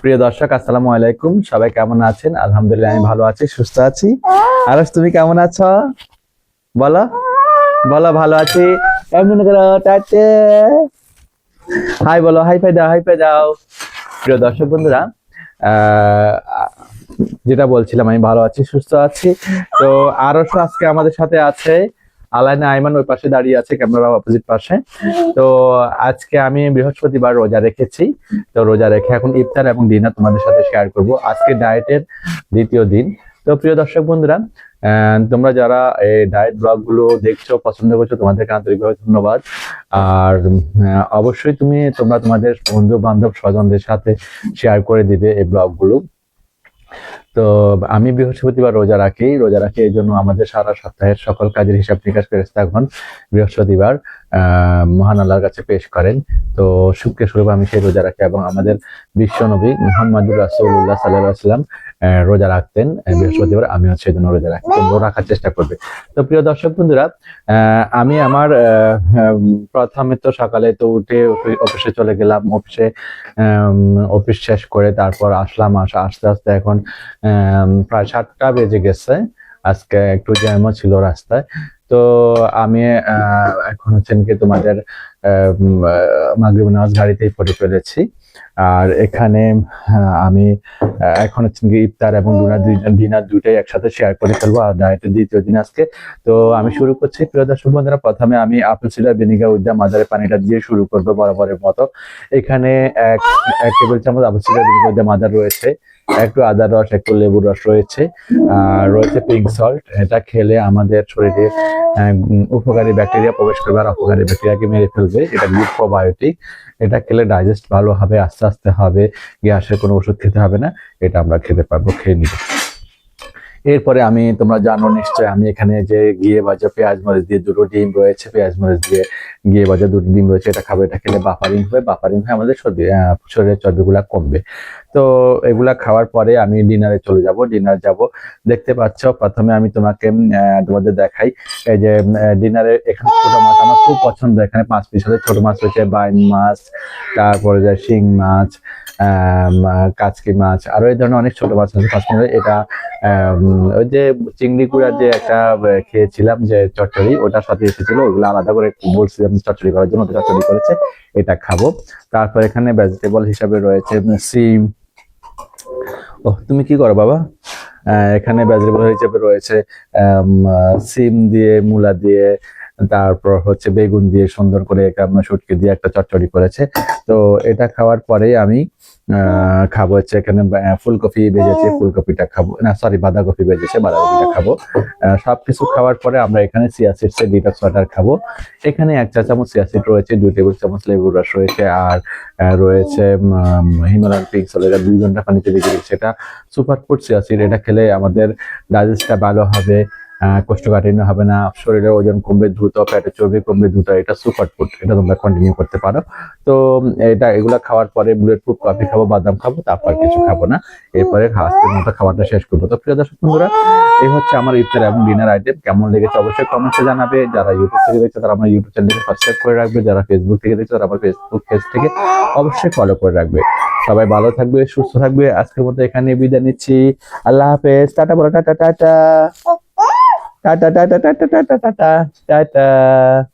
প্রিয় দর্শক, আসসালামু আলাইকুম। সবাই কেমন আছেন? আলহামদুলিল্লাহ, আমি ভালো আছি, সুস্থ আছি। আরস তুমি কেমন আছো? বলো বলো, ভালো আছি। এমন করো টাটে হাই, বলো, হাই ফাই দাও, হাই ফাই দাও। প্রিয় দর্শক বন্ধুরা যেটা বলছিলাম, আমি ভালো আছি, সুস্থ আছি। তো আরস আজকে আমাদের সাথে আছে আলাইনা আইমান ওই পাশে দাঁড়িয়ে আছে, ক্যামেরা অপোজিট পাশে। তো আজকে আমি বৃহস্পতিবার রোজা রেখেছি। তো রোজা রেখে এখন ইফতার এবং ডিনার তোমাদের সাথে শেয়ার করব। আজকে ডায়েটের দ্বিতীয় দিন। তো প্রিয় দর্শক বন্ধুরা তোমরা যারা এই ডায়েট ব্লগগুলো দেখছ, পছন্দ করছ, তোমাদেরকে আন্তরিকভাবে ধন্যবাদ। আর অবশ্যই তুমি তোমরা তোমাদের বন্ধু বান্ধব স্বজনদের সাথে শেয়ার করে দিবে এই ব্লগগুলো তো আমি বৃহস্পতিবার রোজা রাখি রোজা রাখি এই জন্য আমাদের সারা সপ্তাহের সকল কাজের হিসাব নিকাশ ফেরেস্তাগণ বৃহস্পতিবার মহান আল্লাহর কাছে পেশ করেন। তো শুক্রের স্বরূপ আমি সেই রোজা রাখি এবং আমাদের বিশ্বনবী মোহাম্মদুর রাসুল্লাহ সাল্লাহ সাল্লাম রোজা রাখতেন বৃহস্পতিবার, আমিও সেই জন্য রোজা রাখি তোমরাও রাখার চেষ্টা করবে। তো প্রিয় দর্শক বন্ধুরা আমি আমার প্রথমে তো সকালে তো উঠে অফিসে চলে গেলাম। অফিসে অফিস শেষ করে তারপর আসলাম। আসা আস্তে আস্তে এখন প্রায় সাতটা বেজে গেছে। আজকে একটু জ্যামও ছিল রাস্তায়। তো আমি এখন হচ্ছেন কি তোমাদের মাগরিব নামাজ গাড়িতেই পড়ে ফেলেছি। আর এখানে আমি এখন হচ্ছে ইফতার এবং ডিনার দুইটাই একসাথে শেয়ার করে ফেলব। আর ডায়েটের দ্বিতীয় দিন আজকে। তো আমি শুরু করছি। প্রিয় দর্শক বন্ধুরা, প্রথমে আমি আপেল সিডার ভিনিগার উদ্যান মাদারের পানিটা দিয়ে শুরু করব বরাবরের মতো। এখানে এক এক টেবিল চামচ আপেল সিডার ভিনিগার উদ্যান মাদার রয়েছে। একটু আদার রস, একটু লেবুর রস রয়েছে। আর রয়েছে পিঙ্ক সল্ট এটা খেলে আমাদের শরীরে উপকারী ব্যাকটেরিয়া প্রবেশ করবে আর অপকারী ব্যাকটেরিয়াকে মেরে ফেলবে। এটা গুড প্রোবায়োটিক এটা খেলে ডাইজেস্ট ভালো হবে, আস্তে আস্তে হবে, গ্যাসের কোনো ওষুধ খেতে হবে না, এটা আমরা খেতে পারব, খেয়ে নিব। এরপরে আমি, তোমরা জানো নিশ্চয়, আমি এখানে যে গিয়ে ভাজা পেঁয়াজ মরিচ দিয়ে দুটো ডিম রয়েছে, পেঁয়াজ মরিচ দিয়ে গিয়ে ভাজা দুটো ডিম রয়েছে, এটা খাব, এটা খেলে বাফারিং হবে, বাফারিং হয়ে আমাদের চর্বি শরীরের চর্বিগুলা কমবে। তো এগুলা খাওয়ার পরে আমি ডিনারে চলে যাব, ডিনার যাব। দেখতে পাচ্ছ, প্রথমে আমি তোমাকে তোমাদের দেখাই, এই যে ডিনারে এখানে ছোট মাছ, আমার খুব পছন্দ, এখানে পাঁচ পিস হলে ছোট মাছ রয়েছে, বাইন মাছ, তারপরে যে শিং মাছ কাচকি মাছ, আরও এই ধরনের অনেক ছোট মাছ আছে, পাঁচ এটা ওই যে চিংড়ি কুড়ার যে একটা খেয়েছিলাম যে চচ্চড়ি ওটার সাথে এসেছিল, ওগুলো আলাদা করে বলছিলাম চচ্চড়ি করার জন্য, ওটা চচ্চড়ি করেছে, এটা খাব। তারপর এখানে ভেজিটেবল হিসাবে রয়েছে সিম। ও তুমি কি করো বাবা? এখানে ভেজিটেবল হিসেবে রয়েছে সিম দিয়ে, মূলা দিয়ে, তারপর হচ্ছে বেগুন দিয়ে সুন্দর করে একটা শুটকি দিয়ে একটা চটচড়ি করেছে। তো এটা খাওয়ার পরে আমি খাব হচ্ছে এখানে ফুলকপি ভেজেছে ফুলকপিটা খাব। না সরি বাঁধাকপি ভেজেছে বাঁধাকপিটা খাব। আহ, সবকিছু খাওয়ার পরে আমরা এখানে সিয়াসিড এর ডিটক্স ওয়াটার খাব। এখানে এক চা চামচ সিয়াসিড রয়েছে দুই টেবিল চামচ লেবুর রস রয়েছে আর রয়েছে হিমালয়ান পিঙ্ক সল এটা দুই ঘণ্টা পানিতে ভিজে দিচ্ছে। এটা সুপার ফুড সিয়াসিড এটা খেলে আমাদের ডাইজেস্টটা ভালো হবে। কোষ্ঠকাঠিন্য হবে না, শরীরের ওজন কমবে দ্রুত পেটে চর্বি কমবে দ্রুত, এটা সুপার ফুড, এটা তোমরা কন্টিনিউ করতে পারো। তো এটা, এগুলো খাওয়ার পরে বুলেট প্রুফ কফি খাব, বাদাম খাব, তারপর কিছু খাব না। এরপরে হাসতের মতো খাবারটা শেষ করব। তো প্রিয় দর্শক বন্ধুরা, এই হচ্ছে আমার ইফতার এবং ডিনার আইটেম কেমন লেগেছে অবশ্যই কমেন্টে জানাবে। যারা ইউটিউব থেকে দেখছে, তারা আমার ইউটিউব চ্যানেলকে সাবস্ক্রাইব করে রাখবে। যারা ফেসবুক থেকে দেখছে, তারা আমার ফেসবুক পেজ থেকে অবশ্যই ফলো করে রাখবে। সবাই ভালো থাকবে, সুস্থ থাকবে। আজকের মতো এখানে বিদায় নিচ্ছি। আল্লাহ হাফেজ। টাটা বলো, tata tata. Dadah, dadah, dadah, dadah, dadah, dadah.